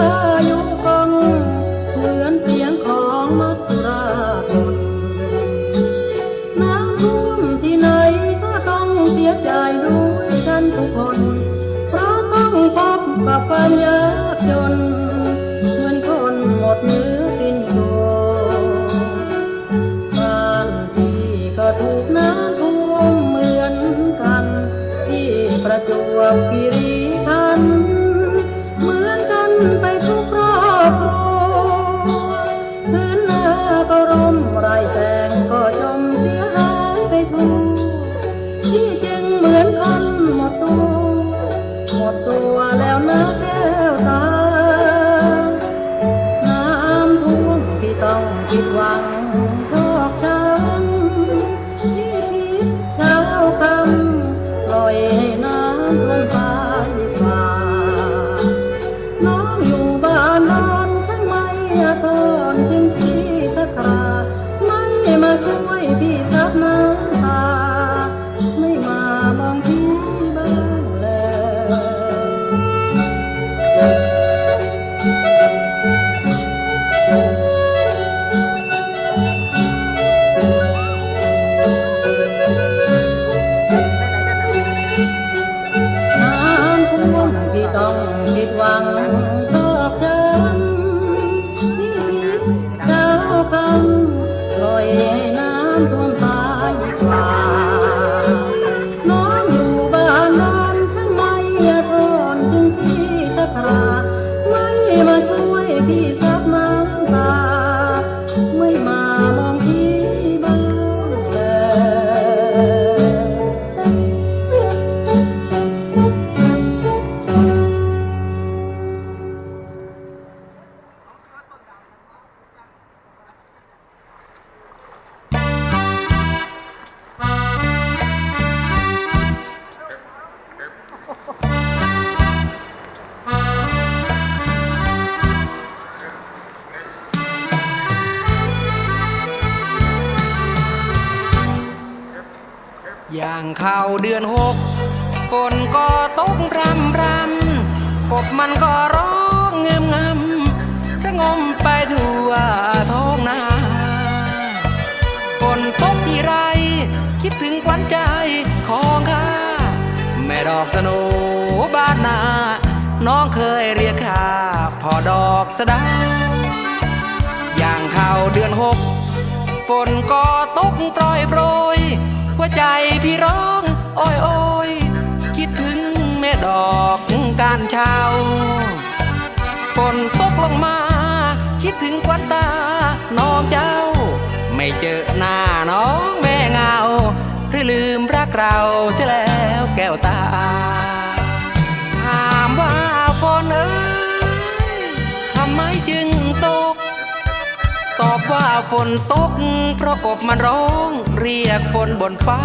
ยงพายุกองเหมือนเสียงของมัจจุราชนน้ำท่วมที่ไหนก็ต้องเสียใจด้วยกันทุกคน เพราะต้องพบกับความยากจนเหมือนคนหมดเนื้อกินตัวบ้านที่ก็ถูกน้ำท่วมเหมือนกัน ที่ประจวบคี ผิดหวัง อย่างเข้าเดือนหกฝนก็ตกรำรำกบมันก็ร้องเงืมงำระงมไปทั่วท้องนาฝนตกที่ไร คิดถึงขวัญใจของข้าแม่ดอกสโนบ้านนา น้องเคยเรียกข้าพอดอกสดาอย่างเข้าเดือนหกฝนก็ตกโปรยโปรย หัวใจพี่ร้อง โอ้ยโอ้ยคิดถึงแม่ดอกการเช้าฝนตกลงมา คิดถึงควันตา น้องเจ้า ไม่เจอหน้าน้องแม่เงาหรือลืมรักเราเสียแล้วแก้วตาถามว่าฝนเอ้ ว่าฝนตก เพราะกบมันร้องเรียกฝนบนฟ้า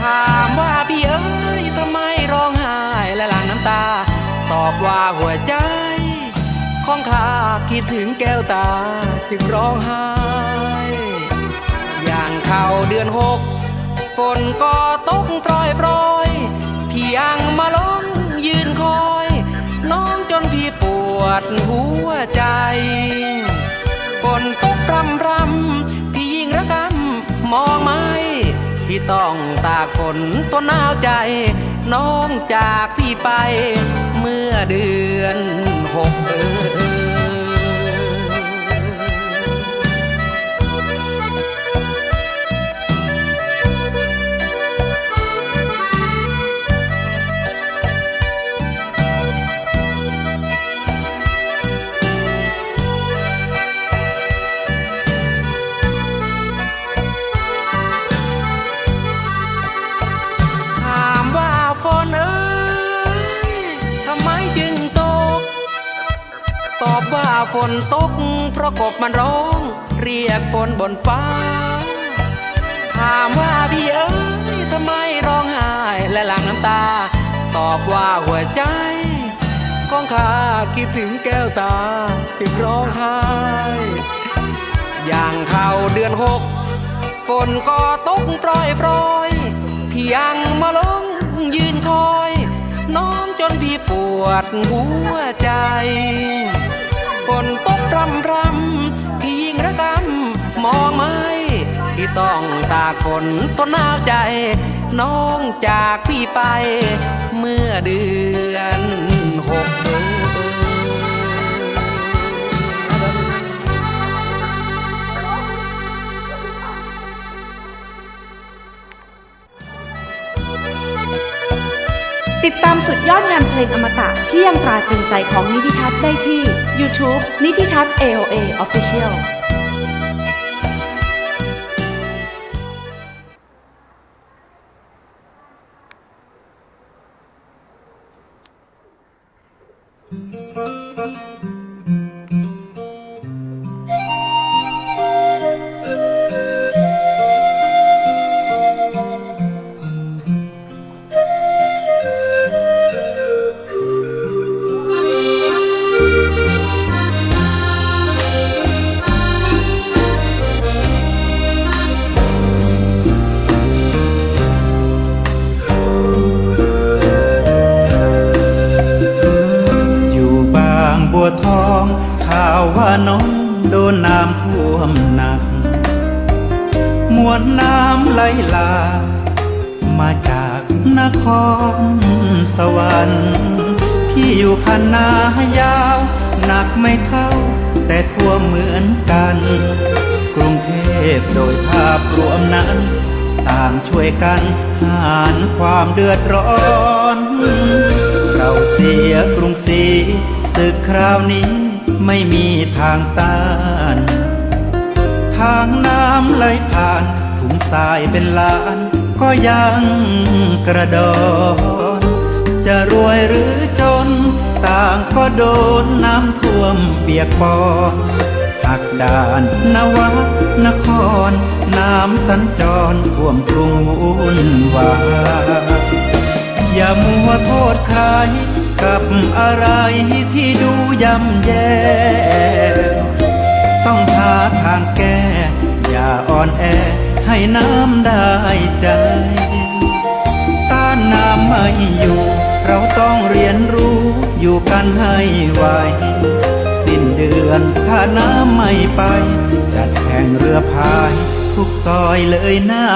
ถามว่าพี่เอ้ยทำไมร้องไห้และหลั่งน้ำตา ตอบว่าหัวใจ ของข้าคิดถึงแก้วตาจึงร้องไห้ อย่างเข้าเดือนหกฝนก็ตกโปรยโปรยพี่ยังมาล้องยืนคอย น้องจนพี่ปวดหัวใจ ฝนตกรำรำพี่ยิ่งระกำมองไม่พี่ต้องตากฝนตัวหนาวใจ น้องจากพี่ไป เมื่อเดือนหกเออ ฝนตก เพราะกบมันร้อง เรียกฝนบนฟ้า ถามว่าพี่เอ๋ยทำไมร้องไห้และหลั่งน้ำตา ตอบว่าหัวใจ ของข้าคิดถึงแก้วตาจึงร้องไห้ อย่างเข้าเดือนหกฝนก็ตกปล่อยปล่อยพี่ยังมาลงยืนคอย น้องจนพี่ปวดหัวใจ ฝนตกรำรำพี่ยิ่งระกำมองไม้ที่ต้องตากฝนต้นหนาวใจ น้องจากพี่ไป เมื่อเดือนหกเดือน ติดตามสุดยอดงานเพลงอมตะที่ยังตราตรึงใจของนิติทัศน์ได้ที่ YouTube นิติทัศน์ AOA Official ข่าวว่าน้องโดนน้ำท่วมหนัก มวลน้ำไหลหลากมาจากนครสวรรค์พี่อยู่คันนายาว หนักไม่เท่า แต่ทั่วเหมือนกัน กรุงเทพโดยภาพรวมนั้น ต่างช่วยกันหารความเดือดร้อน เราเสียกรุงศรีศึกคราวนี้ ไม่มีทางต้าน ทางน้ำไหลผ่านถุงทรายเป็นล้าน ก็ยังกระดอนจะรวยหรือจน ต่างก็โดนน้ำท่วมเปียกปอนหักด่านนวนคร น้ำสัญจรท่วมกรุงวุ่นวายอย่ามัวโทษใคร กับอะไรที่ดูย่ำแย่ ต้องหาทางแก้ อย่าอ่อนแอให้น้ำได้ใจ ต้านน้ำไม่อยู่ เราต้องเรียนรู้อยู่กันให้ไวสิ้นเดือนถ้าน้ำไม่ไป จัดแข่งเรือพาย ทุกซอยเลยนะ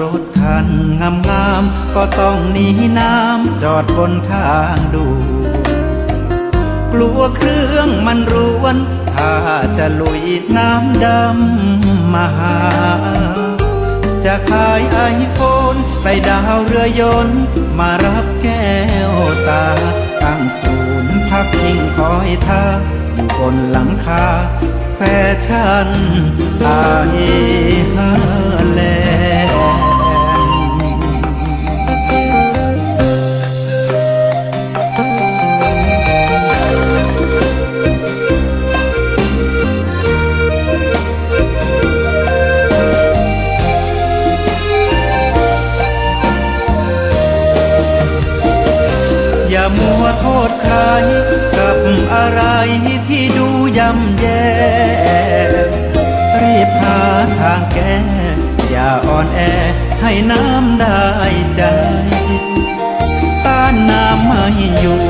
รถคันงามงามๆก็ต้องหนีน้ำจอดบนทางดู กลัวเครื่องมันรวน ถ้าจะลุยน้ำดำมาหา จะขายไอโฟนไปดาวเรือยนต์มารับแก้วตาตั้งศูนย์พักพิงคอยท่าอยู่บนหลังคา แฟชั่นไอฮาแล อย่าอ่อนแอให้น้ำได้ใจ ต้านน้ำไม่อยู่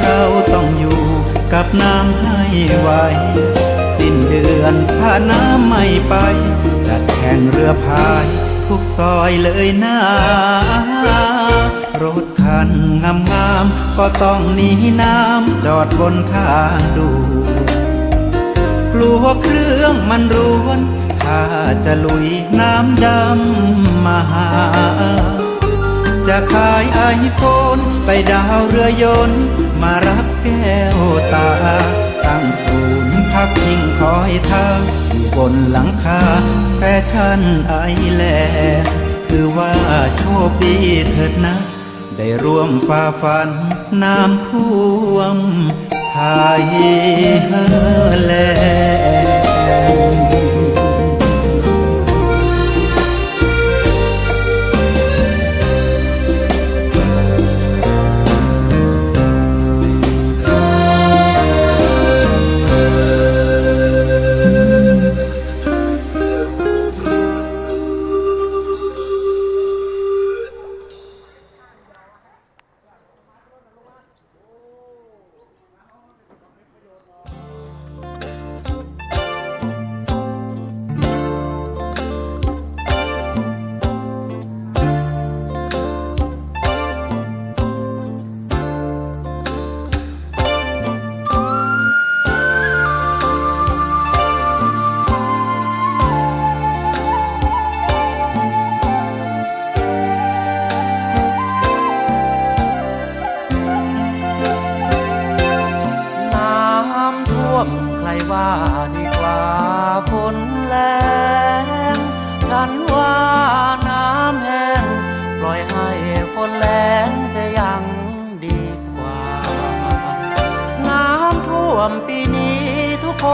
เราต้องอยู่กับน้ำให้ไหวสิ้นเดือนถ้าน้ำไม่ไป จัดแข่งเรือพาย ทุกซอยเลยนะ รถคันงามงามๆก็ต้องหนีน้ำจอดบนทางดู กลัวเครื่องมันรวน ถ้าจะลุยน้ำดำมาหา จะขายไอโฟนไปดาวเรือยนต์มารับแก้วตา ตั้งศูนย์พักพิงคอยทางอยู่บนหลังคาแฟชั่นไอแลคือว่าโชคดีเถิดนะ ได้ร่วมฝ่าฟันน้ำท่วมไทยแลนด์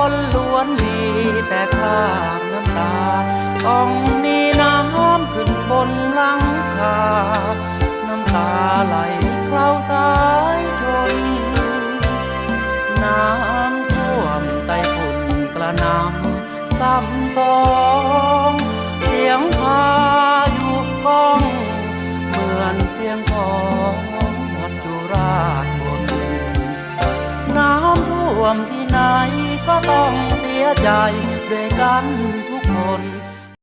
คนล้วนมีแต่คราบน้ำตา ต้องมีน้ำขึ้นบนหลังคา น้ำตาไหลเคล้าสายชน น้ำท่วมไต้ฝุ่นกระนำซ้ำสอง เสียงพายุก้อง เหมือนเสียงของวัดจุราชบนน้ำท่วมที่ไหน ก็ต้องเสียใจด้วยกันทุกคน